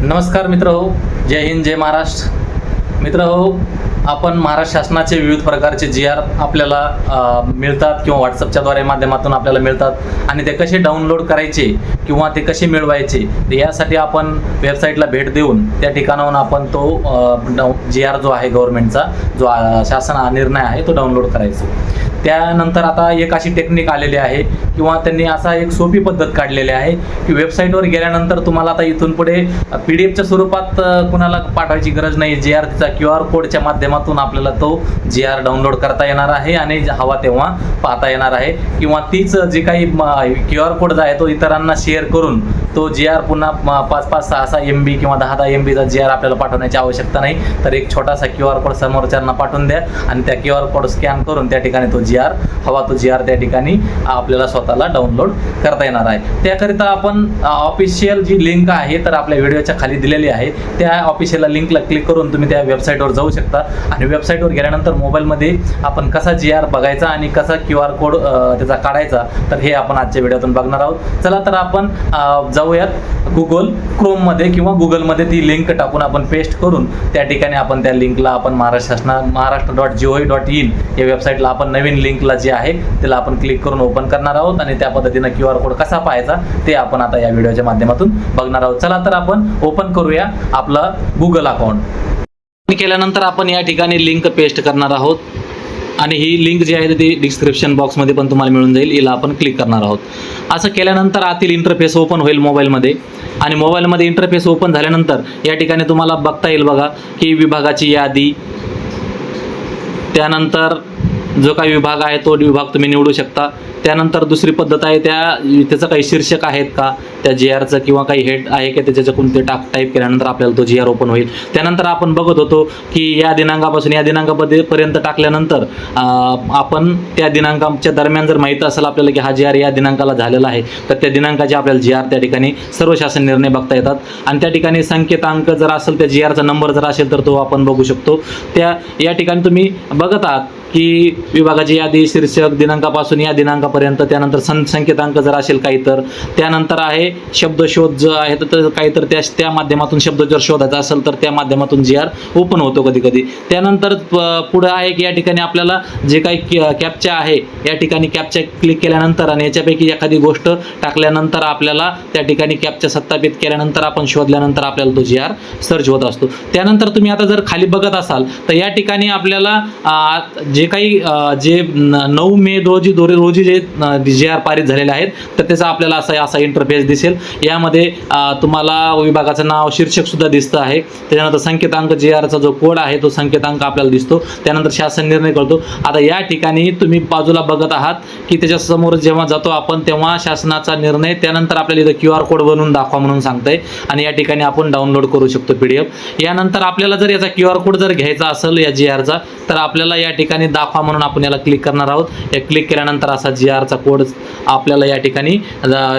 नमस्कार मित्र हो जय हिंद जय महाराष्ट्र. मित्र हो आपण महाराष्ट्र शासनाचे विविध प्रकारचे जी आर आपल्याला मिळतात किंवा व्हॉट्सअपच्याद्वारे माध्यमातून आपल्याला मिळतात. आणि ते कसे डाउनलोड करायचे किंवा ते कसे मिळवायचे तर यासाठी आपण वेबसाईटला भेट देऊन त्या ठिकाणाहून आपण तो जी आर जो आहे गव्हर्नमेंटचा जो शासन निर्णय आहे तो डाउनलोड करायचा. त्यानंतर आता एक अशी टेक्निक आलेली आहे किंवा त्यांनी असा एक सोपी पद्धत काढलेली आहे की वेबसाईटवर गेल्यानंतर तुम्हाला आता इथून पुढे पी डी एफच्या स्वरूपात कुणाला पाठवायची गरज नाही. जे आर तिचा क्यू आर कोडच्या माध्यमातून आपल्याला तो जी आर डाउनलोड करता येणार आहे आणि हवा तेव्हा पाहता येणार आहे. किंवा तीच जी काही क्यू आर कोड आहे तो इतरांना शेअर करून तो जे आर पुन्हा पाच पाच सहा सहा एम बी किंवा दहा दहा एम बीचा जी आर आपल्याला पाठवण्याची आवश्यकता नाही. तर एक छोटासा क्यू आर कोड समोरच्यांना पाठवून द्या आणि त्या क्यू आर कोड स्कॅन करून त्या ठिकाणी तो जी आर हवा तो जी आर त्या ठिकाणी आपल्याला स्वतःला डाउनलोड करता येणार आहे. त्याकरिता आपण ऑफिशियल जी लिंक आहे तर आपल्या व्हिडिओच्या खाली दिलेली आहे. त्या ऑफिशियल लिंकला क्लिक करून तुम्ही त्या वेबसाईटवर जाऊ शकता. आणि वेबसाईटवर गेल्यानंतर मोबाईलमध्ये आपण कसा जी आर बघायचा आणि कसा क्यू आर कोड त्याचा काढायचा तर हे आपण आजच्या व्हिडिओतून बघणार आहोत. चला तर आपण जाऊयात गुगल क्रोममध्ये किंवा गुगलमध्ये ती लिंक टाकून आपण पेस्ट करून त्या ठिकाणी आपण त्या लिंकला आपण Maharashtra शासना Maharashtra dot G O dot in या वेबसाईटला आपण नवीन लिंकला जे आहे त्याला आपण क्लिक करून ओपन करणार आहोत आणि त्या पद्धतीनं क्यू आर कोड कसा पाहायचा ते आपण आता या व्हिडिओच्या माध्यमातून बघणार आहोत. चला तर आपण ओपन करूया आपलं गुगल अकाउंट केल्यानंतर आपण या ठिकाणी लिंक पेस्ट करणार आहोत. आणि ही लिंक जी आहे ती डिस्क्रिप्शन बॉक्समध्ये पण तुम्हाला मिळून जाईल. हिला आपण क्लिक करणार आहोत. असं केल्यानंतर आतील इंटरफेस ओपन होईल मोबाईलमध्ये आणि मोबाईलमध्ये इंटरफेस ओपन झाल्यानंतर या ठिकाणी तुम्हाला बघता येईल बघा की विभागाची यादी. त्यानंतर जो काही विभाग आहे तो विभाग तुम्ही निवडू शकता. त्यानंतर दुसरी पद्धत आहे त्या त्याचं काही शीर्षक आहेत का? त्या जी आरचं किंवा काही हेड आहे का त्याच्या कोणते टाक टाईप केल्यानंतर आपल्याला तो जी आर ओपन होईल. त्यानंतर आपण बघत होतो की या दिनांकापासून या दिनांकामध्ये पर्यंत टाकल्यानंतर आपण त्या दिनांकाच्या दरम्यान जर माहीत असेल आपल्याला की हा जी आर या दिनांकाला झालेला आहे तर त्या दिनांकाचे आपल्याला जी आर त्या ठिकाणी सर्व शासन निर्णय बघता येतात. आणि त्या ठिकाणी संकेतांक जर असेल त्या जी आरचा नंबर जर असेल तर तो आपण बघू शकतो. त्या या ठिकाणी तुम्ही बघत आहात की विभागाची यादी शीर्षक दिनांकापासून या दिनांकापर्यंत त्यानंतर सं संकेतांक जर असेल काही तर त्यानंतर आहे शब्दशोध जो आहे तर- काही तर त्या त्या माध्यमातून शब्द जर शोधायचा असेल तर त्या माध्यमातून जी आर ओपन होतो कधी कधी त्यानंतर पुढं आहे की या ठिकाणी आपल्याला जे काही कॅपच्या आहे या ठिकाणी कॅपच्या क्लिक केल्यानंतर आणि याच्यापैकी एखादी गोष्ट टाकल्यानंतर आपल्याला त्या ठिकाणी कॅपच्या सत्तापित केल्यानंतर आपण शोधल्यानंतर आपल्याला तो जी आर सर्च होत असतो. त्यानंतर तुम्ही आता जर खाली बघत असाल तर या ठिकाणी आपल्याला जे काही जे नऊ मे रोजी दोरे रोजी जे जे आर पारित झालेले आहेत तर त्याचा आपल्याला असा असा इंटरफेस दिसेल. यामध्ये तुम्हाला विभागाचं नाव शीर्षक सुद्धा दिसतं आहे. त्याच्यानंतर संकेतांक जी आरचा जो कोड आहे तो संकेतांक आपल्याला दिसतो. त्यानंतर शासन निर्णय करतो. आता या ठिकाणी तुम्ही बाजूला बघत आहात की त्याच्यासमोर जेव्हा जातो आपण तेव्हा शासनाचा निर्णय त्यानंतर आपल्याला इथं क्यू आर कोड बनवून दाखवा म्हणून सांगतंय. आणि या ठिकाणी आपण डाउनलोड करू शकतो पी डी एफ यानंतर आपल्याला जर याचा क्यू आर कोड जर घ्यायचा असेल या जी आरचा तर आपल्याला या ठिकाणी दाखवा म्हणून आपण याला क्लिक करणार आहोत. या क्लिक केल्यानंतर असा जी आरचा कोड आपल्याला या ठिकाणी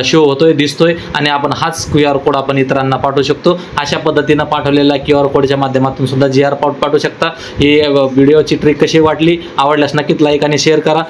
शो होतोय दिसतोय आणि आपण हाच क्यू आर कोड आपण इतरांना पाठवू शकतो. अशा पद्धतीनं पाठवलेला क्यू आर कोडच्या माध्यमातून सुद्धा जी आर पाठवू शकता. ही व्हिडिओची ट्रिक कशी वाटली आवडल्यास नक्कीच लाईक आणि शेअर करा.